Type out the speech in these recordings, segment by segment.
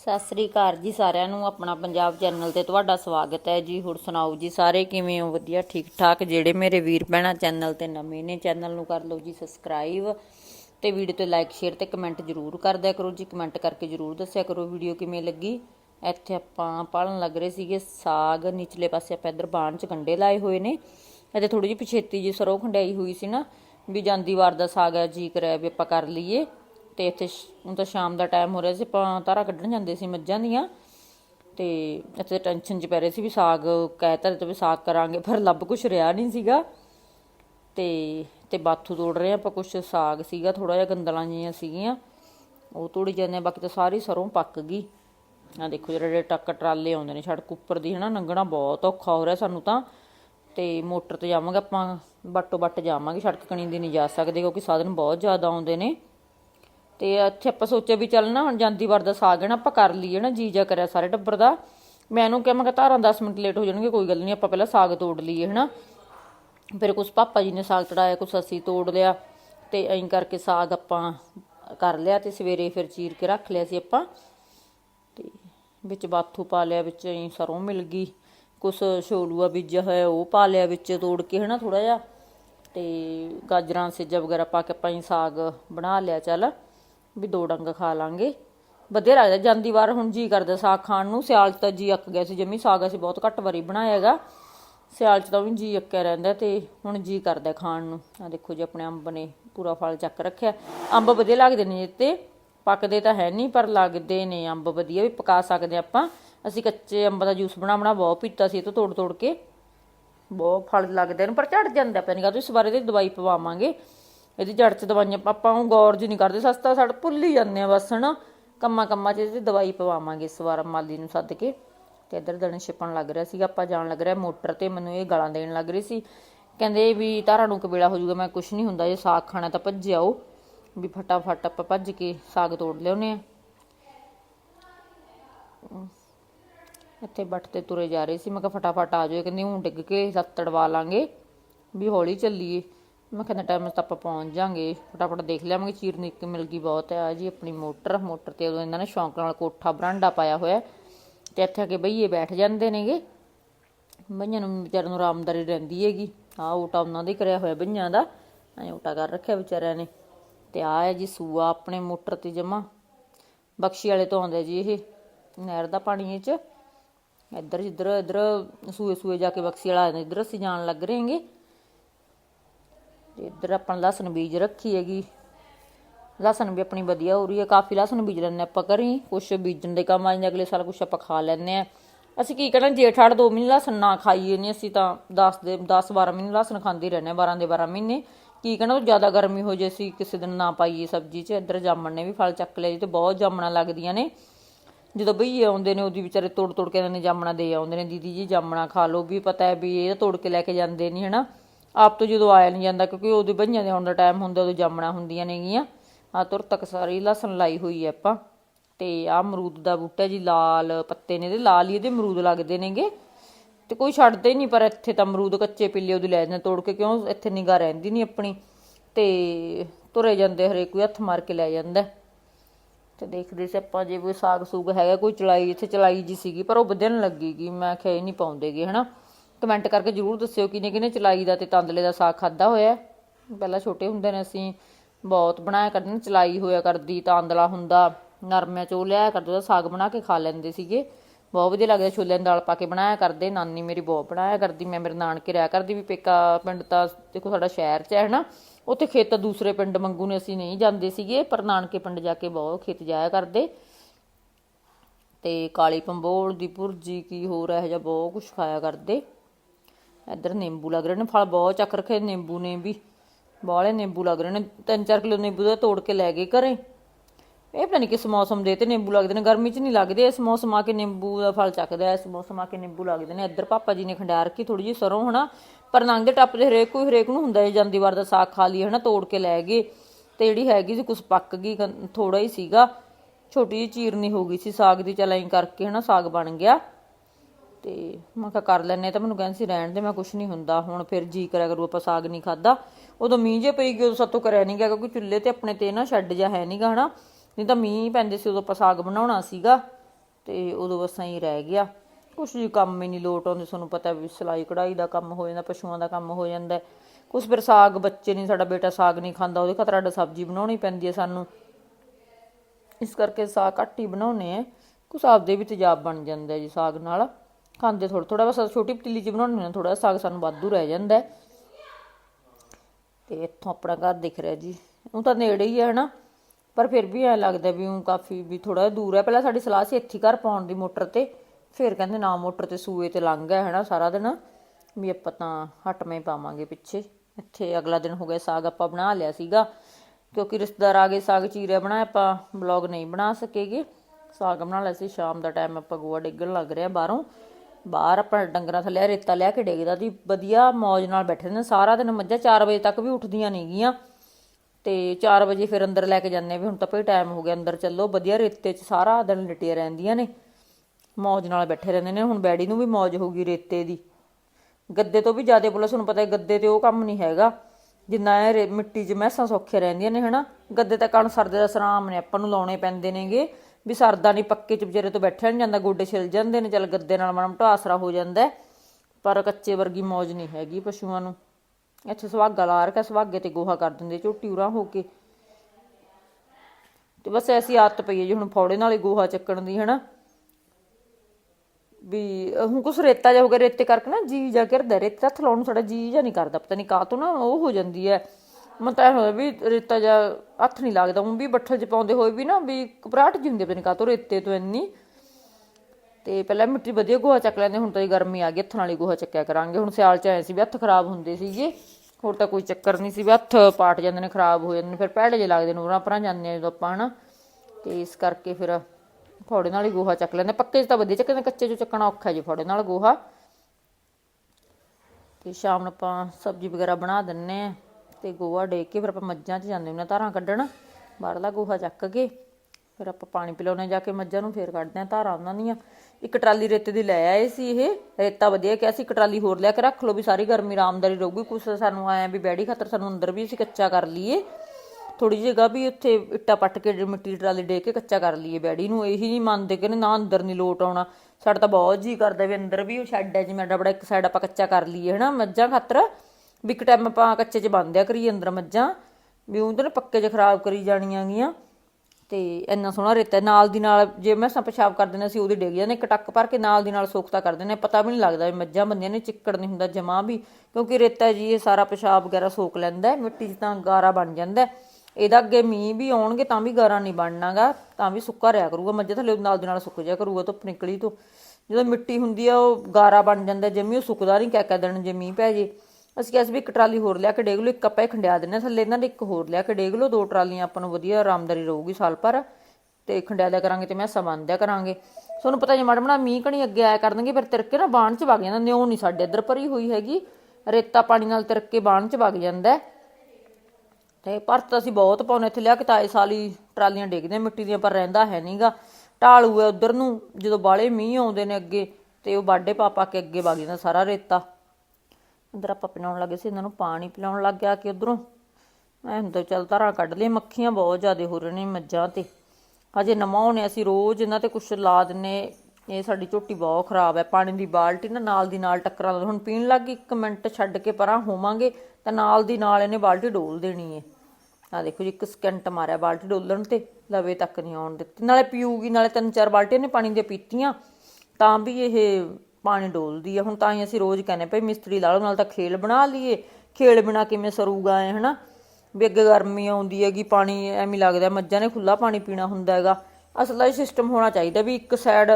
ਸਤਿ ਸ੍ਰੀ ਅਕਾਲ ਜੀ ਸਾਰਿਆਂ ਨੂੰ, ਆਪਣਾ ਪੰਜਾਬ ਚੈਨਲ ਤੇ ਤੁਹਾਡਾ ਸਵਾਗਤ ਹੈ ਜੀ। ਹੋਰ ਸੁਣਾਓ ਜੀ, ਸਾਰੇ ਕਿਵੇਂ ਹੋ? ਵਧੀਆ ਠੀਕ ਠਾਕ ਜਿਹੜੇ ਮੇਰੇ ਵੀਰ ਭੈਣਾਂ ਚੈਨਲ ਤੇ ਨਵੇਂ ਨੇ, ਚੈਨਲ ਨੂੰ ਕਰ ਲਓ ਜੀ ਸਬਸਕ੍ਰਾਈਬ ਤੇ ਵੀਡੀਓ ਤੇ ਲਾਈਕ, ਸ਼ੇਅਰ ਤੇ ਕਮੈਂਟ ਜ਼ਰੂਰ ਕਰਦਿਆ ਕਰੋ ਜੀ। ਕਮੈਂਟ ਕਰਕੇ ਜ਼ਰੂਰ ਦੱਸਿਆ ਕਰੋ ਵੀਡੀਓ ਕਿਵੇਂ ਲੱਗੀ। ਇੱਥੇ ਆਪਾਂ ਪਾਲਣ ਲੱਗ ਰਹੇ ਸੀਗੇ ਸਾਗ, ਨਿਚਲੇ ਪਾਸੇ ਆਪਾਂ ਇੱਧਰ ਬਾਣ ਚ ਗੰਡੇ ਲਾਏ ਹੋਏ ਨੇ। ਅਤੇ ਥੋੜੀ ਜਿਹੀ ਪਿਛੇਤੀ ਜੀ ਸਰੋਂ ਖੰਡਾਈ ਹੋਈ ਸੀ ਨਾ, ਵੀ ਜਾਂਦੀ ਵਾਰ ਦਾ ਸਾਗ ਹੈ ਜੀ ਕਰਿਆ ਵੀ ਆਪਾਂ ਕਰ ਲਈਏ। ਤੇ ਇੱਥੇ ਹੁਣ ਤਾਂ ਸ਼ਾਮ ਦਾ ਟਾਈਮ ਹੋ ਰਿਹਾ ਸੀ, ਆਪਾਂ ਤਾਰਾ ਕੱਢਣ ਜਾਂਦੇ ਸੀ ਮੱਝਾਂ ਦੀਆਂ। ਤੇ ਇੱਥੇ ਟੈਨਸ਼ਨ ਚ ਪੈ ਰਹੇ ਸੀ ਵੀ ਸਾਗ ਕਹਿਤਾ ਤੇ ਵੀ ਸਾਗ ਕਰਾਂਗੇ, ਪਰ ਲੱਭ ਕੁਛ ਰਿਹਾ ਨਹੀਂ ਸੀਗਾ। ਤੇ ਤੇ ਬਾਥੂ ਤੋੜ ਰਹੇ ਆ ਆਪਾਂ, ਕੁਛ ਸਾਗ ਸੀਗਾ ਥੋੜਾ ਜਿਹਾ ਗੰਦਲਾਂ ਜੀਆਂ ਸੀਗੀਆਂ। ਉਹ ਤੋੜੀ ਜਾਂਦੇ ਆ ਬਾਕੀ ਤਾਂ ਸਾਰੀ ਸਰੋਂ ਪੱਕ ਗਈ। ਆ ਦੇਖੋ ਜਿਹੜੇ ਟੱਕ ਟਰਾਲੇ ਆਉਂਦੇ ਨੇ, ਸੜਕ ਉੱਪਰ ਦੀ ਹਨਾ, ਲੰਘਣਾ ਬਹੁਤ ਔਖਾ ਹੋ ਰਿਹਾ ਸਾਨੂੰ ਤਾਂ। ਤੇ ਮੋਟਰ ਤੇ ਜਾਵਾਂਗੇ ਆਪਾਂ ਬੱਟੋ ਬੱਟ ਜਾਵਾਂਗੇ, ਸੜਕ ਕਣੀ ਦੀ ਨਹੀਂ ਜਾ ਸਕਦੇ, ਕਿਉਂਕਿ ਸਾਧਨ ਬਹੁਤ ਜ਼ਿਆਦਾ ਆਉਂਦੇ ਨੇ। ਤੇ ਇੱਥੇ ਆਪਾਂ ਸੋਚਿਆ ਵੀ ਚੱਲ ਨਾ, ਹੁਣ ਜਾਂਦੀ ਵਾਰ ਦਾ ਸਾਗ ਹੈ ਨਾ, ਆਪਾਂ ਕਰ ਲਈਏ ਨਾ, ਜੀ ਜਾ ਕਰਿਆ ਸਾਰੇ ਟੱਬਰ ਦਾ। ਮੈਂ ਇਹਨੂੰ ਕਿਹਾ, ਮੈਂ ਕਿਹਾ ਧਾਰਾਂ 10 ਮਿੰਟ ਲੇਟ ਹੋ ਜਾਣਗੇ, ਕੋਈ ਗੱਲ ਨਹੀਂ, ਆਪਾਂ ਪਹਿਲਾਂ ਸਾਗ ਤੋੜ ਲਈਏ, ਹਨਾ। ਫਿਰ ਕੁਛ ਪਾਪਾ ਜੀ ਨੇ ਸਾਗ ਤੜਾਇਆ, ਕੁਛ ਅਸੀਂ ਤੋੜ ਲਿਆ, ਤੇ ਐਂ ਕਰਕੇ ਸਾਗ ਆਪਾਂ ਕਰ ਲਿਆ ਤੇ ਸਵੇਰੇ ਫਿਰ ਚੀਰ ਕੇ ਰੱਖ ਲਿਆ ਸੀ ਆਪਾਂ। ਤੇ ਵਿੱਚ ਬਾਥੂ ਪਾ ਲਿਆ, ਵਿੱਚ ਐਂ ਸਰੋਂ ਮਿਲ ਗਈ, ਕੁਛ ਛੋਲੂਆ ਬੀਜਿਆ ਹੋਇਆ, ਉਹ ਪਾ ਲਿਆ ਵਿੱਚ ਤੋੜ ਕੇ, ਹਨਾ ਥੋੜਾ ਜਿਹਾ। ਤੇ ਗਾਜਰਾਂ, ਸੇਜਾ ਵਗੈਰਾ ਪਾ ਕੇ ਆਪਾਂ ਹੀ ਸਾਗ ਬਣਾ ਲਿਆ, ਚੱਲ। ਵੀ ਦੋ ਡੰਗ ਖਾ ਲਾਂਗੇ। ਵਧੀਆ ਲੱਗਦਾ, ਜਾਂਦੀ ਵਾਰ ਹੁਣ ਜੀ ਕਰਦਾ ਸਾਗ ਖਾਣ ਨੂੰ। ਸਿਆਲ 'ਚ ਤਾਂ ਜੀ ਅੱਕ ਗਿਆ ਸੀ ਜੰਮੀ, ਸਾਗ ਅਸੀਂ ਬਹੁਤ ਘੱਟ ਵਾਰੀ ਬਣਾਇਆ ਹੈਗਾ। ਸਿਆਲ 'ਚ ਤਾਂ ਵੀ ਜੀ ਅੱਕਿਆ ਰਹਿੰਦਾ ਤੇ ਹੁਣ ਜੀ ਕਰਦਾ ਖਾਣ ਨੂੰ। ਆ ਦੇਖੋ ਜੀ, ਆਪਣੇ ਅੰਬ ਨੇ ਪੂਰਾ ਫਲ ਚੱਕ ਰੱਖਿਆ। ਅੰਬ ਵਧੀਆ ਲੱਗਦੇ ਨੇ ਤੇ। ਪੱਕਦੇ ਤਾਂ ਹੈ ਨਹੀਂ, ਪਰ ਲੱਗਦੇ ਨੇ ਅੰਬ ਵਧੀਆ ਵੀ ਪਕਾ ਸਕਦੇ ਆਪਾਂ। ਅਸੀਂ ਕੱਚੇ ਅੰਬ ਦਾ ਜੂਸ ਬਣਾ ਬਣਾ ਬਹੁਤ ਪੀਤਾ ਸੀ, ਇਹ ਤੋਂ ਤੋੜ ਤੋੜ ਕੇ। ਬਹੁਤ ਫਲ ਲੱਗਦੇ ਨੇ, ਪਰ ਝੜ ਜਾਂਦਾ ਪੈਣੀ ਕਾ ਇਸ ਬਾਰੇ ਦੀ ਦਵਾਈ ਪਵਾਵਾਂਗੇ। ਇਹਦੀ ਜੜ 'ਚ ਦਵਾਈਆਂ, ਆਪਾਂ ਨੂੰ ਗੌਰ ਜੀ ਨਹੀਂ ਕਰਦੇ, ਸਸਤਾ ਸਾਡ ਭੁੱਲ ਹੀ ਜਾਂਦੇ ਆ ਬਸ, ਹਨਾ? ਕੰਮਾਂ ਕੰਮਾਂ 'ਚ ਇਹਦੀ ਦਵਾਈ ਪਵਾਵਾਂਗੇ ਇਸ ਵਾਰ ਮਾਲੀ ਨੂੰ ਸੱਦ ਕੇ। ਤੇ ਇੱਧਰ ਦਣੇ ਛਿਪਣ ਲੱਗ ਰਿਹਾ ਸੀ ਆਪਾਂ ਜਾਣ ਲੱਗ ਰਿਹਾ ਮੋਟਰ ਤੇ, ਮੈਨੂੰ ਇਹ ਗਾਲਾਂ ਦੇਣ ਲੱਗ ਰਹੀ ਸੀ। ਕਹਿੰਦੇ ਵੀ ਤਾਰਾ ਨੂੰ ਕਬੇਲਾ ਹੋ ਜਾਊਗਾ, ਮੈਂ ਕੁਛ ਨਹੀਂ ਹੁੰਦਾ, ਜੇ ਸਾਗ ਖਾਣਾ ਤਾਂ ਭੱਜ ਆਓ। ਵੀ ਫਟਾਫਟ ਆਪਾਂ ਭੱਜ ਕੇ ਸਾਗ ਤੋੜ ਲਿਆਉਨੇ ਆ ਇੱਥੇ ਬੱਟ ਤੇ ਤੁਰੇ ਜਾ ਰਹੇ ਸੀ, ਮੈਂ ਕਿਹਾ ਫਟਾਫਟ ਆ ਜਾਓ ਕਹਿੰਦੀ ਹੁਣ ਡਿੱਗ ਕੇ ਲੱਤ ਤੜਵਾ ਲਾਂਗੇ, ਵੀ ਹੌਲੀ ਚੱਲੀਏ। ਮੈਂ ਕਹਿੰਦਾ ਟਾਈਮ ਤੱਕ ਆਪਾਂ ਪਹੁੰਚ ਜਾਾਂਗੇ ਫਟਾਫਟ ਦੇਖ ਲਿਆਵਾਂਗੇ ਚੀਰਨੀ ਇੱਕ ਮਿਲ ਗਈ ਬਹੁਤ ਹੈ। ਆ ਜੀ ਆਪਣੀ ਮੋਟਰ ਮੋਟਰ ਤੇ ਉਦੋਂ ਇਹਨਾਂ ਨੇ ਸ਼ੌਂਕ ਨਾਲ ਕੋਠਾ ਬਰਾਂਡਾ ਪਾਇਆ ਹੋਇਆ ਤੇ ਇੱਥੇ ਆ ਕੇ ਬਈਏ ਬੈਠ ਜਾਂਦੇ ਨੇਗੇ। ਬਈਆਂ ਨੂੰ ਵਿਚਾਰਿਆਂ ਨੂੰ ਆਰਾਮਦਾਰੀ ਰਹਿੰਦੀ ਹੈਗੀ। ਆ ਓਟਾ ਉਹਨਾਂ ਦੇ ਕਰਿਆ ਹੋਇਆ ਬਈਆਂ ਦਾ। ਐ ਓਟਾ ਕਰ ਰੱਖਿਆ ਵਿਚਾਰਿਆਂ ਨੇ। ਤੇ ਆ ਹੈ ਜੀ ਸੂਆ ਆਪਣੇ ਮੋਟਰ ਤੇ ਜਮਾ। ਬਖਸ਼ੀ ਵਾਲੇ ਤੋਂ ਆਉਂਦਾ ਜੀ ਇਹ, ਨਹਿਰ ਦਾ ਪਾਣੀ ਇਹ ਚ। ਇੱਧਰ ਜਿੱਧਰ, ਇੱਧਰ ਸੂਏ ਸੂਏ ਜਾ ਕੇ ਬਖਸ਼ੀ ਵਾਲਾ ਆ ਜਾਂਦਾ ਇੱਧਰ ਅਸੀਂ ਜਾਣ ਲੱਗ ਰਹੇ ਤੇ ਇੱਧਰ ਆਪਾਂ ਲਸਣ ਬੀਜ ਰੱਖੀ ਹੈਗੀ। ਲਸਣ ਵੀ ਆਪਣੀ ਵਧੀਆ ਹੋ ਰਹੀ ਹੈ, ਕਾਫੀ ਲਸਣ ਬੀਜ ਲੈਂਦੇ ਆਪਾਂ ਕਰੀ ਕੁਛ ਬੀਜਣ ਦੇ ਕੰਮ ਆ ਜਾਂਦੇ, ਅਗਲੇ ਸਾਲ ਕੁਛ ਆਪਾਂ ਖਾ ਲੈਂਦੇ ਆ ਅਸੀਂ ਕੀ ਕਰਨਾ ਜੇਠ ਹਾੜ 2 ਮਹੀਨੇ ਲਸਣ ਨਾ ਖਾਈਏ ਨਹੀਂ ਅਸੀਂ ਤਾਂ। 10 ਦੇ 10 12 ਮਹੀਨੇ ਲਸਣ ਖਾਂਦੇ ਹੀ ਰਹਿੰਦੇ 12 ਦੇ 12 ਮਹੀਨੇ। ਕੀ ਕਹਿਣਾ ਉਹ ਜ਼ਿਆਦਾ ਗਰਮੀ ਹੋ ਜੇ ਅਸੀਂ ਕਿਸੇ ਦਿਨ ਨਾ ਪਾਈਏ ਸਬਜ਼ੀ 'ਚ। ਇੱਧਰ ਜਾਮਣ ਨੇ ਵੀ ਫਲ ਚੱਕ ਲਿਆ ਜੀ ਤੇ ਬਹੁਤ ਜਾਮਣਾ ਲੱਗਦੀਆਂ ਨੇ। ਜਦੋਂ ਬਈਏ ਆਉਂਦੇ ਨੇ, ਉਹਦੀ ਵਿਚਾਰੇ ਤੋੜ ਤੋੜ ਕੇ ਇਹਨਾਂ ਨੇ, ਜਾਮਣਾ ਦੇ ਆਉਂਦੇ ਨੇ। ਦੀਦੀ ਜੀ, ਜਾਮਣਾ ਖਾ ਲਓ। ਵੀ ਪਤਾ ਹੈ ਵੀ ਇਹ ਤੋੜ ਕੇ ਲੈ ਕੇ ਜਾਂਦੇ ਨਹੀਂ ਹਨਾ। ਆਪ ਤੋਂ ਜਦੋਂ ਆਇਆ ਨਹੀਂ ਜਾਂਦਾ, ਕਿਉਂਕਿ ਉਹਦੇ ਬਈਆਂ ਦੇ ਆਉਣ ਦਾ ਟਾਈਮ ਹੁੰਦਾ, ਉਦੋਂ ਜਾਮਣਾ ਹੁੰਦੀਆਂ ਨੇਗੀਆਂ ਆ ਤੁਰ ਤੱਕ ਸਾਰੀ ਲਸਣ ਲਾਈ ਹੋਈ ਹੈ ਆਪਾਂ। ਤੇ ਆ ਅਮਰੂਦ ਦਾ ਬੂਟਾ ਜੀ, ਲਾਲ ਪੱਤੇ ਨੇ ਇਹਦੇ, ਲਾਲ ਹੀ ਇਹਦੇ ਅਮਰੂਦ ਲੱਗਦੇ ਨੇਗੇ। ਤੇ ਕੋਈ ਛੱਡਦੇ ਨਹੀਂ ਪਰ ਇੱਥੇ ਤਾਂ ਅਮਰੂਦ ਕੱਚੇ ਪਿੱਲੇ ਉਹਦੇ ਲੈ ਜਾਂਦੇ, ਤੋੜ ਕੇ ਕਿਉਂ? ਇੱਥੇ ਨਿਗਾ ਰਹਿੰਦੀ ਨਹੀਂ ਆਪਣੀ। ਤੇ ਤੁਰੇ ਜਾਂਦੇ ਹਰੇਕ ਕੋਈ, ਹੱਥ ਮਾਰ ਕੇ ਲੈ ਜਾਂਦਾ। ਤੇ ਦੇਖਦੇ ਸੀ ਆਪਾਂ ਜੇ ਕੋਈ ਸਾਗ ਸੂਗ ਹੈਗਾ, ਕੋਈ ਚਲਾਈ, ਇੱਥੇ ਚਲਾਈ ਜੀ ਸੀਗੀ, ਪਰ ਉਹ ਵਧਣ ਲੱਗੀਗੀ ਮੈਂ ਕਿਹਾ ਇਹ ਨਹੀਂ ਪਾਉਂਦੇਗੇ, ਹਨਾ? ਕਮੈਂਟ ਕਰਕੇ ਜਰੂਰ ਦੱਸਿਓ ਕਿਨੇ ਕਿਨੇ ਚਲਾਈ ਦਾ ਤੇ ਤੰਦਲੇ ਦਾ ਸਾਗ ਖਾਦਾ ਹੋਇਆ। ਪਹਿਲਾਂ ਛੋਟੇ ਹੁੰਦੇ ਨੇ ਅਸੀਂ ਬਹੁਤ ਬਣਾਇਆ ਕਰਦੇ ਨੇ, ਚਲਾਈ ਹੋਇਆ ਕਰਦੀ, ਤਾਂਦਲਾ ਹੁੰਦਾ, ਨਰਮਿਆਂ ਚੋਂ ਲਿਆਇਆ ਕਰਦੇ, ਉਹਦਾ ਸਾਗ ਬਣਾ ਕੇ ਖਾ ਲੈਂਦੇ ਸੀਗੇ। ਬਹੁਤ ਵਧੀਆ ਲੱਗਦਾ, ਛੋਲਿਆਂ ਦੀ ਦਾਲ ਪਾ ਕੇ ਬਣਾਇਆ ਕਰਦੇ, ਨਾਨੀ ਮੇਰੀ ਬਹੁਤ ਬਣਾਇਆ ਕਰਦੀ, ਮੈਂ ਮੇਰੇ ਨਾਨਕੇ ਰਿਆ ਕਰਦੀ ਵੀ ਪੇਕਾ ਪਿੰਡ ਤਾਂ ਦੇਖੋ ਸਾਡਾ ਸ਼ਹਿਰ 'ਚ ਹੈ ਹਨਾ ਉੱਥੇ ਖੇਤ ਦੂਸਰੇ ਪਿੰਡ ਮੰਗੂ ਨੇ ਅਸੀਂ ਨਹੀਂ ਜਾਂਦੇ ਸੀਗੇ, ਪਰ ਨਾਨਕੇ ਪਿੰਡ ਜਾ ਕੇ ਬਹੁਤ ਖੇਤ ਜਾਇਆ ਕਰਦੇ। ਤੇ ਕਾਲੀ ਪੰਬੋਲ ਦੀ ਭੁਰਜੀ ਕੀ ਹੋਰ ਇਹੋ ਜਿਹਾ ਬਹੁਤ ਕੁਝ ਖਾਇਆ ਕਰਦੇ। ਇੱਧਰ ਨਿੰਬੂ ਲੱਗ ਰਹੇ ਨੇ, ਫਲ ਬਹੁਤ ਚੱਕ ਰੱਖੇ ਨਿੰਬੂ ਨੇ ਵੀ। ਬਾਹਲੇ ਨਿੰਬੂ ਲੱਗ ਰਹੇ ਨੇ 3-4 ਕਿਲੋ ਨਿੰਬੂ ਦਾ ਤੋੜ ਕੇ ਲੈ ਗਏ ਘਰੇ। ਇਹ ਪਤਾ ਨਹੀਂ ਕਿਸ ਮੌਸਮ ਦੇ ਤੇ ਨਿੰਬੂ ਲੱਗਦੇ ਨੇ, ਗਰਮੀ 'ਚ ਨਹੀਂ ਲੱਗਦੇ, ਇਸ ਮੌਸਮ ਆ ਕੇ ਨਿੰਬੂ ਦਾ ਫਲ ਚੱਕਦਾ, ਇਸ ਮੌਸਮ ਆ ਕੇ ਨਿੰਬੂ ਲੱਗਦੇ ਨੇ। ਇੱਧਰ ਪਾਪਾ ਜੀ ਨੇ ਖੰਡਾਰ ਰੱਖੀ ਥੋੜੀ ਜਿਹੀ ਸਰੋਂ, ਹਨਾ? ਪਰ ਨੰਗ ਦੇ ਟੱਪ ਦੇ ਹਰੇਕ ਕੋਈ, ਹਰੇਕ ਨੂੰ ਹੁੰਦਾ ਹੈ ਜਾਂਦੀ ਵਾਰ ਦਾ ਸਾਗ ਖਾ ਲਈ ਹਨਾ, ਤੋੜ ਕੇ ਲੈ ਗਏ। ਤੇ ਜਿਹੜੀ ਹੈਗੀ ਸੀ, ਕੁਛ ਪੱਕ ਗਈ ਥੋੜਾ ਹੀ ਸੀਗਾ। ਛੋਟੀ ਜਿਹੀ ਚੀਰਨੀ ਹੋ ਗਈ ਸੀ ਸਾਗ ਦੀ ਚਲਾਈ ਕਰਕੇ, ਹਨਾ, ਸਾਗ ਬਣ ਗਿਆ। ਤੇ ਮੈਂ ਕਿਹਾ ਕਰ ਲੈਨੇ ਤਾਂ ਮੈਨੂੰ ਕਹਿੰਦੇ ਸੀ ਰਹਿਣ ਦੇ, ਮੈਂ ਕੁਛ ਨਹੀਂ ਹੁੰਦਾ। ਹੁਣ ਫਿਰ ਜੀ ਕਰਿਆ ਕਰੂ, ਆਪਾਂ ਸਾਗ ਨਹੀਂ ਖਾਦਾ ਉਦੋਂ ਮੀਂਹ ਜੇ ਪਈ ਗਿਆ ਉਦੋਂ ਸਾਤੋਂ ਕਰਿਆ ਨਹੀਂ ਗਿਆ, ਕਿਉਂਕਿ ਚੁੱਲ੍ਹੇ ਤੇ ਆਪਣੇ ਤੇ ਨਾ ਛੱਡ ਜਿਹਾ ਹੈ ਨਹੀਂਗਾ ਹਨਾ। ਨਹੀਂ ਤਾਂ ਮੀਂਹ ਪੈਂਦੇ ਸੀ, ਉਦੋਂ ਆਪਾਂ ਸਾਗ ਬਣਾਉਣਾ ਸੀਗਾ, ਤੇ ਉਦੋਂ ਬਸ ਐਂ ਰਹਿ ਗਿਆ। ਕੁਛ ਜੀ ਕੰਮ ਹੀ ਨਹੀਂ ਲੋਟ ਆਉਂਦੇ, ਤੁਹਾਨੂੰ ਪਤਾ ਵੀ ਸਿਲਾਈ ਕਢਾਈ ਦਾ ਕੰਮ ਹੋ ਜਾਂਦਾ, ਪਸ਼ੂਆਂ ਦਾ ਕੰਮ ਹੋ ਜਾਂਦਾ। ਕੁਛ ਫਿਰ ਸਾਗ ਬੱਚੇ ਨਹੀਂ, ਸਾਡਾ ਬੇਟਾ ਸਾਗ ਨਹੀਂ ਖਾਂਦਾ, ਉਹਦੇ ਖਾਤਰ ਅੱਡ ਸਬਜ਼ੀ ਬਣਾਉਣੀ ਪੈਂਦੀ ਹੈ ਸਾਨੂੰ। ਇਸ ਕਰਕੇ ਸਾਗ ਘੱਟ ਹੀ ਬਣਾਉਨੇ ਆ ਕੁਛ ਆਪਦੇ ਵੀ ਤੇਜ਼ਾਬ ਬਣ ਜਾਂਦਾ ਜੀ ਸਾਗ ਨਾਲ। ਖਾਂਦੇ ਥੋੜਾ ਥੋੜਾ ਬਸ ਛੋਟੀ ਪਤੀਲੀ ਚ ਬਣਾਉਣੇ ਆ ਥੋੜਾ ਸਾਗ ਸਾਨੂੰ ਵਾਧੂ ਰਹਿ ਜਾਂਦਾ ਤੇ ਇੱਥੋਂ ਆਪਣਾ ਘਰ ਦਿਖ ਰਿਹਾ ਜੀ। ਉਹ ਤਾਂ ਨੇੜੇ ਹੀ ਹੈ ਹਨਾ, ਪਰ ਫਿਰ ਵੀ ਐ ਲੱਗਦਾ ਵੀ ਉਹ ਕਾਫੀ ਵੀ ਥੋੜਾ ਦੂਰ ਹੈ। ਪਹਿਲਾਂ ਸਾਡੀ ਸਲਾਹ ਸੀ ਇੱਥੇ ਘਰ ਪਾਉਣ ਦੀ ਮੋਟਰ ਤੇ, ਫਿਰ ਕਹਿੰਦੇ ਨਾ ਮੋਟਰ ਤੇ ਸੂਏ ਤੇ ਲੰਘ ਗਿਆ ਹਨਾ ਸਾਰਾ ਦਿਨ, ਵੀ ਆਪਾਂ ਤਾਂ ਹਟਵੇਂ ਹੀ ਪਾਵਾਂਗੇ ਪਿੱਛੇ। ਇੱਥੇ ਅਗਲਾ ਦਿਨ ਹੋ ਗਿਆ ਸਾਗ ਆਪਾਂ ਬਣਾ ਲਿਆ ਸੀਗਾ, ਕਿਉਂਕਿ ਰਿਸ਼ਤੇਦਾਰ ਆ ਗਏ, ਸਾਗ ਚੀਰਿਆ ਬਣਾਇਆ, ਆਪਾਂ ਬਲੌਗ ਨਹੀਂ ਬਣਾ ਸਕੇਗੇ। ਸਾਗ ਬਣਾ ਲਿਆ ਸੀ, ਸ਼ਾਮ ਦਾ ਟਾਈਮ ਆਪਾਂ ਗੋਆ ਡਿੱਗਣ ਲੱਗ ਰਿਹਾ ਬਾਹਰੋਂ। ਬਾਹਰ ਆਪਣਾ ਡੰਗਰਾਂ ਥੱਲੇ ਰੇਤਾ ਲਿਆ ਕੇ ਡੇਗਦਾ ਦੀ ਵਧੀਆ ਮੌਜ ਨਾਲ ਬੈਠੇ ਨੇ ਸਾਰਾ ਦਿਨ ਮੱਝਾਂ 4 ਵਜੇ ਤੱਕ ਵੀ ਉੱਠਦੀਆਂ ਨਹੀਂ ਗੀਆਂ। ਤੇ 4 ਵਜੇ ਫਿਰ ਅੰਦਰ ਲੈ ਕੇ ਜਾਂਦੇ ਵੀ ਹੁਣ ਤਾਂ ਭਈ ਟਾਈਮ ਹੋ ਗਿਆ, ਅੰਦਰ ਚੱਲੋ। ਵਧੀਆ ਰੇਤੇ 'ਚ ਸਾਰਾ ਦਿਨ ਲਟੀਆਂ ਰਹਿੰਦੀਆਂ ਨੇ। ਮੌਜ ਨਾਲ ਬੈਠੇ ਰਹਿੰਦੇ ਨੇ। ਹੁਣ ਬੈੜੀ ਨੂੰ ਵੀ ਮੌਜ ਗਈ ਰੇਤੇ ਦੀ। ਗੱਦੇ ਤੋਂ ਵੀ ਜ਼ਿਆਦਾ ਪੁਲਿਸ ਨੂੰ ਪਤਾ ਹੈ, ਗੱਦੇ ਤੇ ਉਹ ਕੰਮ ਨਹੀਂ ਹੈਗਾ। ਜਿੰਨਾ ਇਹ ਮਿੱਟੀ 'ਚ ਮੈਸਾਂ ਸੌਖੇ ਰਹਿੰਦੀਆਂ ਨੇ, ਹਨਾ। ਗੱਦੇ ਤਾਂ ਕਣ ਸਰਦੇ ਦਾ ਸਰਾਮ ਨੇ, ਆਪਾਂ ਨੂੰ ਲਾਉਣੇ ਪੈਂਦੇ ਨੇਗੇ। ਵੀ ਸਰਦਾ ਨਹੀਂ, ਪੱਕੇ 'ਚ ਵਿਚਾਰੇ ਤੋਂ ਬੈਠਿਆ ਨਹੀਂ ਜਾਂਦਾ, ਗੋਡੇ ਛਿਲ ਜਾਂਦੇ ਨੇ, ਚੱਲ ਗੱਦੇ ਨਾਲ ਮਾੜਾ ਮੋਟਾ ਹੋ ਜਾਂਦਾ ਪਰ ਕੱਚੇ ਵਰਗੀ ਮੌਜ ਨਹੀਂ ਹੈਗੀ ਪਸ਼ੂਆਂ ਨੂੰ। ਇੱਥੇ ਸੁਹਾਗਾ ਲਾ ਰੱਖਿਆ, ਸੁਹਾਗੇ ਤੇ ਗੋਹਾ ਕਰ ਦਿੰਦੇ, ਝੋਟੀ ਉਰਾ ਹੋ ਕੇ। ਤੇ ਬਸ ਐਸੀ ਆਦਤ ਪਈ ਹੈ ਜੀ, ਹੁਣ ਫੌੜੇ ਨਾਲ ਹੀ ਗੋਹਾ ਚੱਕਣ ਦੀ, ਹਨਾ। ਵੀ ਹੁਣ ਕੁਛ ਰੇਤਾ ਜਾ ਹੋ ਗਿਆ, ਰੇਤੇ ਕਰਕੇ ਨਾ ਜੀ ਜਾ ਕਰਦਾ ਰੇਤਾ ਹੱਥ ਲਾਉਣ ਨੂੰ ਸਾਡਾ ਜੀ ਜਾ ਨਹੀਂ ਕਰਦਾ, ਪਤਾ ਨਹੀਂ ਕਾਹ ਤੋਂ ਨਾ ਉਹ ਹੋ ਜਾਂਦੀ ਹੈ। ਮੈਂ ਤਾਂ ਹੋਇਆ ਵੀ ਰੇਤਾ ਜਾ ਹੱਥ ਨਹੀਂ ਲੱਗਦਾ ਹੁਣ ਵੀ ਬੱਠਲ ਚ ਪਾਉਂਦੇ ਹੋਏ ਵੀ ਨਾ ਵੀ ਘਬਰਾਹਟ ਜਿਹੀ ਹੁੰਦੀ ਆ, ਪਤਾ ਰੇਤੇ ਤੋਂ ਇੰਨੀ। ਤੇ ਪਹਿਲਾਂ ਮਿੱਟੀ ਵਧੀਆ ਗੋਹਾ ਚੱਕ ਲੈਂਦੇ, ਹੁਣ ਤਾਂ ਜੀ ਗਰਮੀ ਆ ਗਈ, ਹੱਥਾਂ ਨਾਲ ਗੋਹਾ ਚੱਕਿਆ ਕਰਾਂਗੇ। ਹੁਣ ਸਿਆਲ ਚ ਆਏ ਸੀ ਵੀ ਹੱਥ ਖਰਾਬ ਹੁੰਦੇ ਸੀਗੇ, ਹੋਰ ਤਾਂ ਕੋਈ ਚੱਕਰ ਨਹੀਂ ਸੀ ਵੀ ਹੱਥ ਪਾਟ ਜਾਂਦੇ ਨੇ, ਖਰਾਬ ਹੋ ਜਾਂਦੇ ਨੇ, ਫਿਰ ਪੈੜੇ ਜੇ ਲੱਗਦੇ ਨੇ, ਉਰਾਂ ਪਰਾਂ ਜਾਂਦੇ ਜਦੋਂ ਆਪਾਂ, ਹਨਾ। ਤੇ ਇਸ ਕਰਕੇ ਫਿਰ ਫੋੜੇ ਨਾਲ ਹੀ ਗੋਹਾ ਚੱਕ ਲੈਂਦੇ, ਪੱਕੇ 'ਚ ਤਾਂ ਵਧੀਆ ਚੱਕਦੇ ਕੱਚੇ 'ਚ ਚੱਕਣਾ ਔਖਾ ਜੀ ਫੋੜੇ ਨਾਲ ਗੋਹਾ। ਤੇ ਸ਼ਾਮ ਨੂੰ ਆਪਾਂ ਸਬਜ਼ੀ ਵਗੈਰਾ ਬਣਾ ਦਿੰਨੇ ਆ। ਤੇ ਗੋਹਾ ਡੇ ਕੇ ਫਿਰ ਆਪਾਂ ਮੱਝਾਂ 'ਚ ਜਾਂਦੇ ਹੁੰਦੇ ਆ ਧਾਰਾਂ ਕੱਢਣ। ਬਾਹਰਲਾ ਗੋਹਾ ਚੱਕ ਕੇ ਫਿਰ ਆਪਾਂ ਪਾਣੀ ਪਿਲਾਉਣੇ ਜਾ ਕੇ ਮੱਝਾਂ ਨੂੰ ਫੇਰ ਕੱਢਦੇ ਆ ਧਾਰਾਂ ਉਹਨਾਂ ਦੀਆਂ। ਇੱਕ ਟਰਾਲੀ ਰੇਤੇ ਦੀ ਲੈ ਆਏ ਸੀ ਇਹ, ਰੇਤਾ ਵਧੀਆ ਕਿਹਾ ਸੀ, ਇੱਕ ਟਰਾਲੀ ਹੋਰ ਲਿਆ ਕੇ ਰੱਖ ਲਓ ਵੀ ਸਾਰੀ ਗਰਮੀ ਆਰਾਮਦਾਰੀ ਰਹੂਗੀ। ਕੁਛ ਸਾਨੂੰ ਆਇਆ ਵੀ ਬੈੜੀ ਖਾਤਰ ਸਾਨੂੰ ਅੰਦਰ ਵੀ ਅਸੀਂ ਕੱਚਾ ਕਰ ਲਈਏ। ਥੋੜੀ ਜਿਹੀ ਜਗ੍ਹਾ ਵੀ ਉੱਥੇ ਇੱਟਾਂ ਪੱਟ ਕੇ ਮਿੱਟੀ ਦੀ ਟਰਾਲੀ ਡੇ ਕੇ ਕੱਚਾ ਕਰ ਲਈਏ ਬੈੜੀ ਨੂੰ। ਇਹੀ ਨਹੀਂ ਮੰਨਦੇ ਕਿ ਨਾ ਅੰਦਰ ਨਹੀਂ ਲੋਟ ਆਉਣਾ। ਸਾਡਾ ਤਾਂ ਬਹੁਤ ਜੀ ਕਰਦਾ ਵੀ ਅੰਦਰ ਵੀ ਉਹ ਸ਼ੈੱਡ ਹੈ ਜਿਵੇਂ ਬੜਾ ਇੱਕ ਸਾਈਡ ਆਪਾਂ ਕੱਚਾ ਕਰ ਲਈਏ, ਹਨਾ? ਮੱਝਾਂ ਖਾਤਰ। ਵੀ ਇੱਕ ਟਾਈਮ ਆਪਾਂ ਕੱਚੇ 'ਚ ਬੰਦਿਆ ਕਰੀਏ ਅੰਦਰ ਮੱਝਾਂ, ਵੀ ਉਹਦੇ ਨੇ ਪੱਕੇ 'ਚ ਖਰਾਬ ਕਰੀ ਜਾਣੀਆਂ ਗੀਆਂ। ਤੇ ਇੰਨਾ ਸੋਹਣਾ ਰੇਤਾ ਨਾਲ ਦੀ ਨਾਲ ਜੇ ਮੈਂ ਮੈਸਾਂ ਪਿਸ਼ਾਬ ਕਰ ਦਿੰਦਾ ਸੀ ਉਹਦੇ ਡਿੱਗ ਜਾਂਦੇ ਇੱਕ ਟੱਕ ਭਰ ਕੇ ਨਾਲ ਦੀ ਨਾਲ ਸੋਖਤਾ ਕਰ ਦਿੰਦੇ ਪਤਾ ਵੀ ਨਹੀਂ ਲੱਗਦਾ ਵੀ ਮੱਝਾਂ ਬੰਦੀਆਂ ਨੇ, ਚਿੱਕੜ ਨਹੀਂ ਹੁੰਦਾ ਜਮਾ ਵੀ। ਕਿਉਂਕਿ ਰੇਤਾ ਜੀ ਇਹ ਸਾਰਾ ਪਿਸ਼ਾਬ ਵਗੈਰਾ ਸੋਖ ਲੈਂਦਾ ਮਿੱਟੀ 'ਚ ਤਾਂ ਗਾਰਾ ਬਣ ਜਾਂਦਾ ਇਹਦਾ ਅੱਗੇ ਮੀਂਹ ਵੀ ਆਉਣਗੇ ਤਾਂ ਵੀ ਗਾਰਾ ਨਹੀਂ ਬਣਨਾਗਾ, ਤਾਂ ਵੀ ਸੁੱਕਾ ਰਿਹਾ ਕਰੂਗਾ। ਮੱਝਾਂ ਥੱਲੇ ਨਾਲ ਦੀ ਨਾਲ ਸੁੱਕ ਜਾਇਆ ਕਰੂਗਾ, ਧੁੱਪ ਨਿਕਲੀ ਤੋਂ। ਜਦੋਂ ਮਿੱਟੀ ਹੁੰਦੀ ਆ, ਉਹ ਗਾਰਾ ਬਣ ਜਾਂਦਾ ਜਮੀ ਉਹ ਸੁੱਕਦਾ ਨਹੀਂ ਕਹਿ ਕਹਿ ਦੇਣ ਜੇ ਮੀਂਹ ਪੈ ਜੇ। ਅਸੀਂ ਕਿਹਾ ਸੀ ਵੀ ਇੱਕ ਟਰਾਲੀ ਹੋਰ ਲਿਆ ਕੇ ਡੇਗ ਲਓ ਇੱਕ ਆਪਾਂ ਇਹ ਖੰਡਿਆ ਦਿੰਨੇ ਹਾਂ, ਥੱਲੇ ਇਹਨਾਂ ਦੇ ਇੱਕ ਹੋਰ ਲਿਆ ਕੇ ਡੇਗ ਲਓ ਦੋ ਟਰਾਲੀਆਂ ਆਪਾਂ ਨੂੰ ਵਧੀਆ ਆਰਾਮਦਾਰੀ ਰਹੂਗੀ ਸਾਲ ਭਰ ਤੇ ਖੰਡਿਆ ਦਿਆ ਕਰਾਂਗੇ ਤੇ ਮੈਂ ਬੰਨ੍ਹ ਦਿਆ ਕਰਾਂਗੇ। ਤੁਹਾਨੂੰ ਪਤਾ ਜੇ ਮਾੜਾ ਮਾੜਾ ਮੀਂਹ ਕਣੀ ਅੱਗੇ ਆਇਆ ਕਰ ਦੇਣਗੇ ਫਿਰ ਤਿਰਕੇ ਨਾ ਬਾਣ ਚ ਵਗ ਜਾਂਦਾ ਨਿਉ ਨਹੀਂ ਸਾਡੇ ਇੱਧਰ ਭਰੀ ਹੋਈ ਹੈਗੀ ਰੇਤਾ ਪਾਣੀ ਨਾਲ ਤਿਰਕੇ ਬਾਣ ਚ ਵਗ ਜਾਂਦਾ। ਤੇ ਪਰ ਤਾਂ ਅਸੀਂ ਬਹੁਤ ਪਾਉਣੇ ਇੱਥੇ ਲਿਆ ਕੇ ਤਾਏ ਸਾਲੀ ਟਰਾਲੀਆਂ ਡੇਗਦੇ ਮਿੱਟੀ ਦੀਆਂ ਪਰ ਰਹਿੰਦਾ ਹੈ ਨਹੀਂਗਾ ਢਾਲੂ ਹੈ ਉਧਰ ਨੂੰ ਜਦੋਂ ਬਾਲੇ ਮੀਂਹ ਆਉਂਦੇ ਨੇ ਅੱਗੇ ਤੇ ਉਹ ਬਾਡੇ ਪਾ ਪਾ ਕੇ ਅੱਗੇ ਵਗ ਜਾਂਦਾ ਸਾਰਾ ਰੇਤਾ। ਅੰਦਰ ਆਪਾਂ ਪਿਲਾਉਣ ਲੱਗੇ ਸੀ, ਇਹਨਾਂ ਨੂੰ ਪਾਣੀ ਪਿਲਾਉਣ ਲੱਗ ਗਿਆ ਕਿ ਉਧਰੋਂ। ਮੈਂ ਹੁਣ ਤਾਂ ਚੱਲ ਧਾਰਾਂ ਕੱਢ ਲਈ ਮੱਖੀਆਂ ਬਹੁਤ ਜ਼ਿਆਦਾ ਹੋ ਰਹੀਆਂ ਨੇ ਮੱਝਾਂ ਤੇ। ਹਜੇ ਨਮਾਉਣੇ ਅਸੀਂ ਰੋਜ਼ ਇਹਨਾਂ ਤੇ ਕੁਛ ਲਾ ਦਿੰਨੇ ਇਹ ਸਾਡੀ ਝੋਟੀ ਬਹੁਤ ਖਰਾਬ ਹੈ, ਪਾਣੀ ਦੀ ਬਾਲਟੀ ਨਾ ਨਾਲ ਦੀ ਨਾਲ ਟੱਕਰਾਂ ਹੁਣ ਪੀਣ ਲੱਗ ਗਈ, ਇੱਕ ਮਿੰਟ ਛੱਡ ਕੇ ਪਰਾਂ ਹੋਵਾਂਗੇ, ਤਾਂ ਨਾਲ ਦੀ ਨਾਲ ਇਹਨੇ ਬਾਲਟੀ ਡੋਲ ਦੇਣੀ ਹੈ ਆ ਦੇਖੋ ਜੀ, ਇੱਕ ਸਕਿੰਟ ਮਾਰਿਆ ਬਾਲਟੀ ਡੋਲਣ ਤੇ, ਲਵੇ ਤੱਕ ਨਹੀਂ ਆਉਣ ਦਿੱਤੀ। ਨਾਲੇ ਪੀਊਗੀ, ਨਾਲੇ ਤਿੰਨ ਚਾਰ ਬਾਲਟੀਆਂ ਨੇ ਪਾਣੀ ਦੀਆਂ ਪੀਤੀਆਂ, ਤਾਂ ਵੀ ਇਹ ਪਾਣੀ ਡੋਲਦੀ ਆ। ਹੁਣ ਤਾਂ ਹੀ ਅਸੀਂ ਰੋਜ਼ ਕਹਿੰਦੇ ਭਈ ਮਿਸਤਰੀ ਲਾ ਲਓ, ਨਾਲ ਤਾਂ ਖੇਲ ਬਣਾ ਲਈਏ। ਖੇਲ ਬਿਨਾ ਕਿਵੇਂ ਸਰੂਗਾ ਐ, ਹਨਾ? ਵੀ ਅੱਗੇ ਗਰਮੀ ਆਉਂਦੀ ਹੈਗੀ, ਪਾਣੀ ਐਵੇਂ ਲੱਗਦਾ, ਮੱਝਾਂ ਨੇ ਖੁੱਲਾ ਪਾਣੀ ਪੀਣਾ ਹੁੰਦਾ ਹੈਗਾ। ਅਸਲ ਸਿਸਟਮ ਹੋਣਾ ਚਾਹੀਦਾ ਵੀ ਇੱਕ ਸਾਈਡ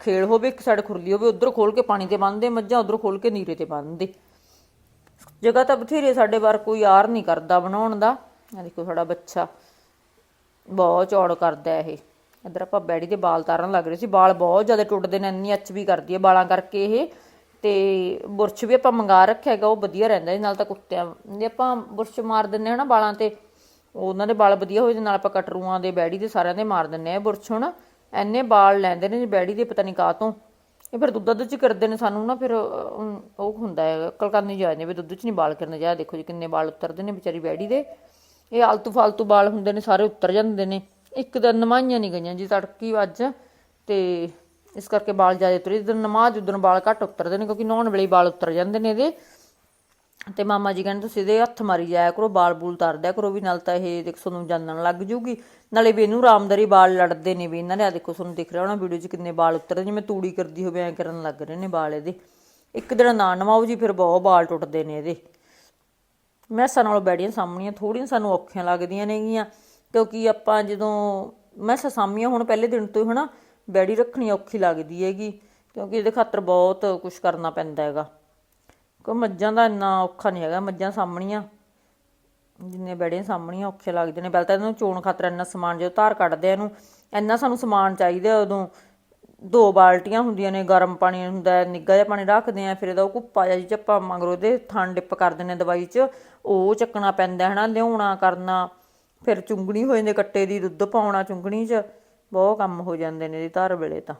ਖੇਲ ਹੋਵੇ, ਇੱਕ ਸਾਈਡ ਖੁਰਲੀ ਹੋਵੇ, ਉਧਰ ਖੋਲ ਕੇ ਪਾਣੀ ਤੇ ਬੰਨਦੇ ਮੱਝਾਂ ਉਧਰ ਖੋਲ ਕੇ ਨੀਰੇ ਤੇ ਬੰਨਦੇ ਜਗ੍ਹਾ ਤਾਂ ਬਥੇਰੇ ਸਾਡੇ ਵਾਰ ਕੋਈ ਯਾਰ ਨਹੀਂ ਕਰਦਾ ਬਣਾਉਣ ਦਾ। ਆ ਦੇਖੋ ਸਾਡਾ ਬੱਚਾ, ਬਹੁਤ ਚੌੜ ਕਰਦਾ ਇਹ। ਇੱਧਰ ਆਪਾਂ ਬੈੜੀ ਦੇ ਵਾਲ ਤਾਰਨ ਲੱਗ ਰਹੇ ਸੀ ਵਾਲ ਬਹੁਤ ਜ਼ਿਆਦਾ ਟੁੱਟਦੇ ਨੇ, ਇੰਨੀ ਅੱਚ ਵੀ ਕਰਦੀ ਹੈ ਵਾਲਾਂ ਕਰਕੇ ਇਹ। ਤੇ ਬੁਰਸ਼ ਵੀ ਆਪਾਂ ਮੰਗਾ ਰੱਖਿਆ ਹੈਗਾ, ਉਹ ਵਧੀਆ ਰਹਿੰਦਾ ਇਹਦੇ ਨਾਲ ਤਾਂ ਕੁੱਤਿਆਂ ਜੇ ਆਪਾਂ ਬੁਰਸ਼ ਮਾਰ ਦਿੰਨੇ ਹਾਂ ਨਾ ਵਾਲਾਂ ਤੇ ਉਹਨਾਂ ਦੇ ਵਾਲ ਵਧੀਆ ਹੋ ਜਾਂਦੇ, ਨਾਲ ਆਪਾਂ ਕਟਰੂਆਂ ਦੇ, ਬੈੜੀ ਦੇ ਸਾਰਿਆਂ ਦੇ ਮਾਰ ਦਿੰਨੇ ਆ ਬੁਰਸ਼ ਹੁਣ। ਐਨੇ ਵਾਲ ਲੈਂਦੇ ਨੇ ਬੈੜੀ ਦੇ ਪਤਾ ਨਹੀਂ ਕਾਹ ਤੋਂ ਇਹ ਫਿਰ ਦੁੱਧ ਦੁੱਧ ਚ ਕਰਦੇ ਨੇ ਸਾਨੂੰ ਨਾ, ਫਿਰ ਉਹ ਹੁੰਦਾ ਹੈ, ਕਲਕਾਨੀ ਜਾਂਦੇ ਨੇ ਵੀ ਦੁੱਧ ਚ ਨਹੀਂ ਵਾਲ ਕਰਨੇ, ਜਾ ਦੇਖੋ ਜੀ ਕਿੰਨੇ ਵਾਲ ਉਤਰਦੇ ਨੇ ਵਿਚਾਰੀ ਬੈੜੀ ਦੇ। ਇਹ ਆਲਤੂ ਫਾਲਤੂ ਵਾਲ ਹੁੰਦੇ ਨੇ, ਸਾਰੇ ਉਤਰ ਜਾਂਦੇ ਨੇ। ਇੱਕ ਦਿਨ ਨਮਾਈਆਂ ਨਹੀਂ ਗਈਆਂ ਜੀ, ਤੜਕੀ ਅੱਜ। ਤੇ ਇਸ ਕਰਕੇ ਵਾਲ ਜ਼ਿਆਦਾ ਤੁਰੇ। ਜਦੋਂ ਨਮਾਜ਼ ਉਦੋਂ ਵਾਲ ਘੱਟ ਉਤਰਦੇ ਨੇ, ਕਿਉਂਕਿ ਨਹਾਉਣ ਵੇਲੇ ਵਾਲ ਉਤਰ ਜਾਂਦੇ ਨੇ ਇਹਦੇ। ਤੇ ਮਾਮਾ ਜੀ ਕਹਿੰਦੇ, ਤੁਸੀਂ ਇਹਦੇ ਹੱਥ ਮਾਰੀ ਜਾਇਆ ਕਰੋ, ਬਾਲ ਬੂਲ ਤਰਦਿਆ ਕਰੋ ਵੀ ਨਾਲ ਤਾਂ ਇਹ ਦੇਖੋ ਤੁਹਾਨੂੰ ਜਾਣਨ ਲੱਗ ਜੂਗੀ। ਨਾਲੇ ਵੀ ਇਹਨੂੰ ਰਾਮਦਾਰੀ ਬਾਲ ਲੜਦੇ ਨੇ ਵੀ ਇਹਨਾਂ ਨੇ। ਆ ਦੇਖੋ, ਤੁਹਾਨੂੰ ਦਿਖ ਰਿਹਾ ਹੋਣਾ ਵੀਡੀਓ 'ਚ ਕਿੰਨੇ ਬਾਲ ਉਤਰਦੇ ਜਿਵੇਂ ਤੂੜੀ ਕਰਦੀ ਹੋਵੇ, ਐ ਕਰਨ ਲੱਗ ਰਹੇ ਨੇ ਬਾਲ ਇਹਦੇ। ਇੱਕ ਦਿਨ ਨਾ ਨਵਾਓ ਜੀ, ਫਿਰ ਬਹੁਤ ਬਾਲ ਟੁੱਟਦੇ ਨੇ ਇਹਦੇ। ਮੈਸਾਂ ਨਾਲੋਂ ਬੈੜੀਆਂ ਸਾਹਮਣੀਆਂ ਥੋੜੀਆਂ ਸਾਨੂੰ ਔਖੀਆਂ ਲੱਗਦੀਆਂ ਨੇਗੀਆਂ। ਕਿਉਂਕਿ ਆਪਾਂ ਜਦੋਂ ਮੈਂ ਸਸਾਮੀਆਂ ਹੁਣ ਪਹਿਲੇ ਦਿਨ ਤੋਂ ਹੀ ਹਨਾ ਬੈੜੀ ਰੱਖਣੀ ਔਖੀ ਲੱਗਦੀ ਹੈਗੀ ਕਿਉਂਕਿ ਇਹਦੇ ਖਾਤਰ ਬਹੁਤ ਕੁਝ ਕਰਨਾ ਪੈਂਦਾ ਹੈਗਾ। ਕੋ ਮੱਝਾਂ ਦਾ ਇੰਨਾ ਔਖਾ ਨਹੀਂ ਹੈਗਾ ਮੱਝਾਂ ਸਾਹਮਣੀਆਂ ਜਿੰਨੇ ਬੈੜੀਆਂ ਸਾਹਮਣੀਆਂ ਔਖੇ ਲੱਗਦੇ ਨੇ ਪਹਿਲਾਂ ਤਾਂ ਇਹਨੂੰ ਚੋਣ ਖਾਤਰ ਇੰਨਾ ਸਮਾਨ ਜਦੋਂ ਧਾਰ ਕੱਢਦੇ ਆ ਇਹਨੂੰ ਇੰਨਾ ਸਾਨੂੰ ਸਮਾਨ ਚਾਹੀਦਾ ਉਦੋਂ। ਦੋ ਬਾਲਟੀਆਂ ਹੁੰਦੀਆਂ ਨੇ ਗਰਮ ਪਾਣੀ ਹੁੰਦਾ ਹੈ, ਨਿੱਘਾ ਜਿਹਾ ਪਾਣੀ ਰੱਖਦੇ ਆ ਫਿਰ ਇਹਦਾ ਉਹ ਕੁੱਪਾ ਜਿਹਾ ਜਿਹ ਆਪਾਂ ਮਗਰੋਂ ਦੇ ਥਣ ਡਿਪ ਕਰ ਦਿੰਦੇ ਦਵਾਈ 'ਚ ਉਹ ਚੱਕਣਾ ਪੈਂਦਾ ਹੈ ਨਾ ਲਿਆਉਣਾ ਕਰਨਾ। ਫਿਰ ਚੁੰਗਣੀ ਹੋ ਜਾਂਦੀ, ਕੱਟੇ ਦੀ ਦੁੱਧ ਪਾਉਣਾ ਚੁੰਗਣੀ 'ਚ, ਬਹੁਤ ਕੰਮ ਹੋ ਜਾਂਦੇ ਨੇ ਇਹਦੀ ਧਾਰ ਵੇਲੇ ਤਾਂ।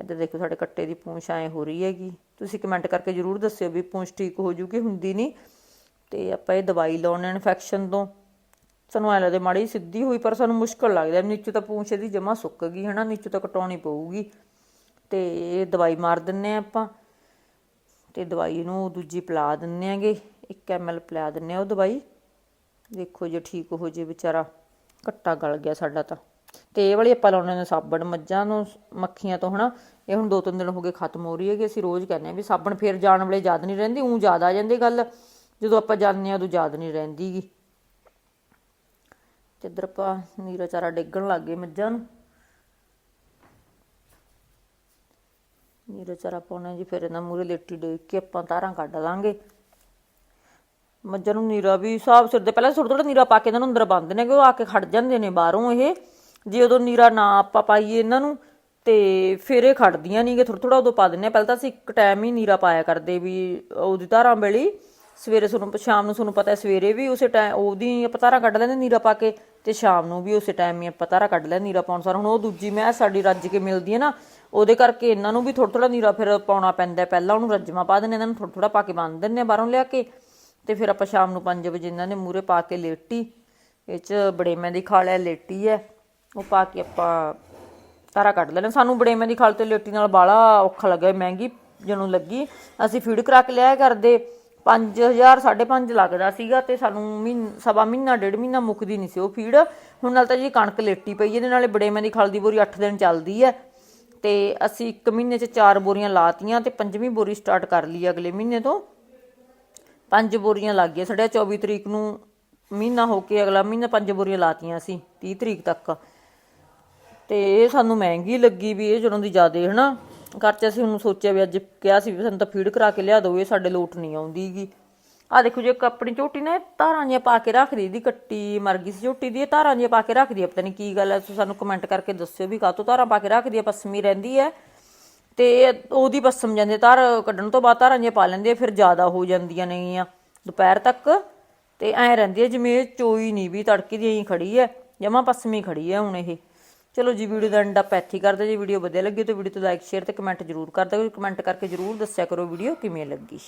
ਇੱਧਰ ਦੇਖੋ ਸਾਡੇ ਕੱਟੇ ਦੀ ਪੂੰਛ ਐ ਹੋ ਰਹੀ ਹੈਗੀ। ਤੁਸੀਂ ਕਮੈਂਟ ਕਰਕੇ ਜਰੂਰ ਦੱਸਿਓ ਵੀ ਪੂੰਛ ਠੀਕ ਹੋ ਜੂਗੀ, ਹੁੰਦੀ ਨਹੀਂ। ਤੇ ਆਪਾਂ ਇਹ ਦਵਾਈ ਲਾਉਣੇ ਇਨਫੈਕਸ਼ਨ ਤੋਂ। ਸਾਨੂੰ ਐ ਲੱਗਦਾ ਮਾੜੀ ਸਿੱਧੀ ਹੋਈ, ਪਰ ਸਾਨੂੰ ਮੁਸ਼ਕਲ ਲੱਗਦਾ। ਨੀਚੇ ਤਾਂ ਪੂੰਛ ਇਹਦੀ ਜਮਾ ਸੁੱਕ ਗਈ, ਹਨਾ? ਨੀਚੇ ਤਾਂ ਕਟਾਉਣੀ ਪਊਗੀ। ਤੇ ਇਹ ਦਵਾਈ ਮਾਰ ਦਿੰਨੇ ਆ ਆਪਾਂ। ਤੇ ਦਵਾਈ ਨੂੰ ਦੂਜੀ ਪਿਲਾ ਦਿੰਨੇ ਆਗੇ। 1 ml ਪਿਲਾ ਦਿੰਨੇ ਆ ਉਹ ਦਵਾਈ। ਦੇਖੋ ਜੇ ਠੀਕ ਹੋ ਜੇ ਵਿਚਾਰਾ, ਕੱਟਾ ਗਲ ਗਿਆ ਸਾਡਾ ਤਾਂ। ਤੇ ਇਹ ਵਾਲੀ ਆਪਾਂ ਲਾਉਣੇ ਨੇ ਸਾਬਣ, ਮੱਝਾਂ ਨੂੰ, ਮੱਖੀਆਂ ਤੋਂ ਹਨਾ, ਇਹ ਹੁਣ ਦੋ ਤਿੰਨ ਦਿਨ ਹੋ ਗਏ ਖਤਮ ਹੋ ਰਹੀ ਹੈਗੀ, ਅਸੀਂ ਰੋਜ਼ ਕਹਿੰਦੇ ਆ ਵੀ ਸਾਬਣ ਫੇਰ ਜਾਣ ਵੇਲੇ ਯਾਦ ਨਹੀਂ ਰਹਿੰਦੀ, ਉਂ ਯਾਦ ਆ ਜਾਂਦੀ ਗੱਲ, ਜਦੋਂ ਆਪਾਂ ਜਾਂਦੇ ਆ ਉਦੋਂ ਯਾਦ ਨਹੀਂ ਰਹਿੰਦੀਗੀ ਤੇ ਇੱਧਰ ਆਪਾਂ ਨੀਰਾ ਚਾਰਾ ਡੇਗਣ ਲੱਗ ਗਏ ਮੱਝਾਂ ਨੂੰ। ਨੀਰਾ ਚਾਰਾ ਪਾਉਣਾ ਜੀ, ਫਿਰ ਇਹਨਾਂ ਮੂਰੇ ਲੇਟੀ ਡੇਕ ਕੇ ਆਪਾਂ ਤਾਰਾਂ ਕੱਢ ਲਾਂਗੇ। ਮੱਝਾਂ ਨੂੰ ਨੀਰਾ ਵੀ ਹਿਸਾਬ ਸਿਰ ਦੇ, ਪਹਿਲਾਂ ਥੋੜਾ ਥੋੜਾ ਨੀਰਾ ਪਾ ਕੇ ਇਹਨਾਂ ਨੂੰ ਅੰਦਰ ਬੰਦ ਨੇ ਕਿ ਉਹ ਆ ਕੇ ਖੜ ਜਾਂਦੇ ਨੇ ਬਾਹਰੋਂ ਇਹ। ਜੇ ਉਦੋਂ ਨੀਰਾ ਨਾ ਆਪਾਂ ਪਾਈਏ ਇਹਨਾਂ ਨੂੰ, ਤੇ ਫਿਰ ਇਹ ਖੜਦੀਆਂ ਨਹੀਂਗੇ ਥੋੜਾ ਥੋੜਾ ਉਦੋਂ ਪਾ ਦਿੰਨੇ ਆ ਪਹਿਲਾਂ ਤਾਂ ਅਸੀਂ ਇੱਕ ਟਾਈਮ ਹੀ ਨੀਰਾ ਪਾਇਆ ਕਰਦੇ ਵੀ ਉਹਦੀ ਧਾਰਾਂ ਵੇਲੇ, ਸਵੇਰੇ ਤੁਹਾਨੂੰ ਸ਼ਾਮ ਨੂੰ ਤੁਹਾਨੂੰ ਪਤਾ ਹੈ ਸਵੇਰੇ ਵੀ ਉਸੇ ਟਾਈਮ ਉਹਦੀ ਆਪਾਂ ਧਾਰਾਂ ਕੱਢ ਲੈਂਦੇ ਨੀਰਾ ਪਾ ਕੇ, ਤੇ ਸ਼ਾਮ ਨੂੰ ਵੀ ਉਸੇ ਟਾਈਮ ਹੀ ਆਪਾਂ ਧਾਰਾਂ ਕੱਢ ਲੈਂਦੇ ਨੀਰਾ ਪਾਉਣ ਸਾਰ। ਹੁਣ ਉਹ ਦੂਜੀ ਮੈਂ ਸਾਡੀ ਰੱਜ ਕੇ ਮਿਲਦੀ ਹੈ ਨਾ, ਉਹਦੇ ਕਰਕੇ ਇਹਨਾਂ ਨੂੰ ਵੀ ਥੋੜਾ ਥੋੜਾ ਨੀਰਾ ਫਿਰ ਪਾਉਣਾ ਪੈਂਦਾ ਪਹਿਲਾਂ ਉਹਨੂੰ ਰੱਜਵਾ ਪਾ ਦਿੰਦੇ ਇਹਨਾਂ ਨੂੰ ਥੋੜਾ ਥੋੜਾ ਪਾ ਕੇ ਬੰਨ ਦਿੰਦੇ ਆ ਬਾਹਰੋਂ ਲਿਆ ਕੇ। ਤੇ ਫਿਰ ਆਪਾਂ ਸ਼ਾਮ ਨੂੰ 5 ਵਜੇ ਇਹਨਾਂ ਨੇ ਮੂਰੇ ਪਾ ਕੇ ਲੇਟੀ, ਇਹ ਚ ਬੜੇਮਿਆਂ ਦੀ ਖਾਲ ਹੈ ਲੇਟੀ ਹੈ ਉਹ ਪਾ ਕੇ ਆਪਾਂ ਤਾਰਾ ਕੱਢ ਲੈਣਾ ਸਾਨੂੰ ਬੜੇਮਿਆਂ ਦੀ ਖਾਲ ਤੇ ਲੇਟੀ ਨਾਲ ਬਾਲਾ ਔਖਾ ਲੱਗਾ ਮਹਿੰਗੀ ਜਨੂੰ ਲੱਗੀ, ਅਸੀਂ ਫੀਡ ਕਰਾ ਕੇ ਲਿਆ ਕਰਦੇ 5000 5.5 ਲੱਗਦਾ ਸੀਗਾ ਤੇ ਸਾਨੂੰ ਮਹੀਨ, ਸਵਾ ਮਹੀਨਾ, ਡੇਢ ਮਹੀਨਾ ਮੁੱਕਦੀ ਨਹੀਂ ਸੀ ਉਹ ਫੀਡ। ਹੁਣ ਨਾਲ ਤਾਂ ਜੀ ਕਣਕ ਲੇਟੀ ਪਈ ਇਹਦੇ ਨਾਲੇ ਬੜੇਮਿਆਂ ਦੀ ਖਾਲ ਦੀ ਬੋਰੀ 8 ਦਿਨ ਚੱਲਦੀ ਹੈ ਤੇ ਅਸੀਂ 1 ਮਹੀਨੇ 'ਚ 4 ਬੋਰੀਆਂ ਲਾਤੀਆਂ ਤੇ ਪੰਜਵੀਂ ਬੋਰੀ ਸਟਾਰਟ ਕਰ ਲਈ ਅਗਲੇ ਮਹੀਨੇ ਤੋਂ। ਪੰਜ ਬੋਰੀਆਂ ਲੱਗ ਗਈਆਂ। ਸਾਡੇ 24 ਤਰੀਕ ਨੂੰ ਮਹੀਨਾ ਹੋ ਕੇ ਅਗਲਾ ਮਹੀਨਾ ਪੰਜ ਬੋਰੀਆਂ ਲਾਤੀਆਂ ਸੀ 30 ਤਰੀਕ ਤੱਕ। ਤੇ ਇਹ ਸਾਨੂੰ ਮਹਿੰਗੀ ਲੱਗੀ ਵੀ, ਇਹ ਜਦੋਂ ਦੀ ਜ਼ਿਆਦੇ, ਹਨਾ? ਘਰ ਚ ਹੁਣ ਸੋਚਿਆ ਵੀ ਅੱਜ ਕਿਹਾ ਸੀ ਵੀ ਸਾਨੂੰ ਤਾਂ ਫੀਡ ਕਰਾ ਕੇ ਲਿਆ ਦਿਓ, ਇਹ ਸਾਡੇ ਲੋਟ ਨਹੀਂ ਆਉਂਦੀਗੀ ਆ ਦੇਖੋ ਜੇ ਆਪਣੀ ਝੋਟੀ ਨਾ ਧਾਰਾਂ ਜਿਹੀਆਂ ਪਾ ਕੇ ਰੱਖਦੀ ਦੀ ਕੱਟੀ ਮਰ ਗਈ ਸੀ ਝੋਟੀ ਦੀ, ਇਹ ਧਾਰਾਂ ਜਿਹੀਆਂ ਪਾ ਕੇ ਰੱਖਦੀ ਆ। ਪਤਾ ਨਹੀਂ ਕੀ ਗੱਲ ਹੈ ਤੁਸੀਂ ਸਾਨੂੰ ਕਮੈਂਟ ਕਰਕੇ ਦੱਸਿਓ ਵੀ ਕਾਹਤੋਂ ਧਾਰਾਂ ਪਾ ਕੇ ਰੱਖਦੀ ਆ ਪਸਮੀ ਰਹਿੰਦੀ ਹੈ ਤੇ ਉਹਦੀ ਪਸਮ ਜਾਂਦੇ ਧਾਰ ਕੱਢਣ ਤੋਂ ਬਾਅਦ ਧਾਰਾਂ ਜਿਹੀਆਂ ਪਾ ਲੈਂਦੀ ਆ, ਫਿਰ ਜ਼ਿਆਦਾ ਹੋ ਜਾਂਦੀਆਂ ਨੇਗੀਆਂ। ਦੁਪਹਿਰ ਤੱਕ ਤੇ ਐ ਰਹਿੰਦੀ ਹੈ ਜਿਵੇਂ ਚੋਈ ਨਹੀਂ ਵੀ ਤੜਕੀ ਦੀ ਐਂ ਖੜੀ ਹੈ ਜਮਾ ਪਸਮੀ ਖੜੀ ਹੈ ਹੁਣ ਇਹ। ਚਲੋ ਜੀ, ਵੀਡੀਓ ਦਾ ਐਂਡ ਆਪਾਂ ਇੱਥੇ ਹੀ ਕਰਦੇ ਜੀ ਵੀਡੀਓ ਵਧੀਆ ਲੱਗੀ ਤਾਂ ਵੀਡੀਓ ਤੇ ਲਾਈਕ, ਸ਼ੇਅਰ ਤੇ ਕਮੈਂਟ ਜ਼ਰੂਰ ਕਰ ਦਿਓ। ਕਮੈਂਟ ਕਰਕੇ ਜ਼ਰੂਰ ਦੱਸਿਆ ਕਰੋ ਵੀਡੀਓ ਕਿਵੇਂ ਲੱਗੀ।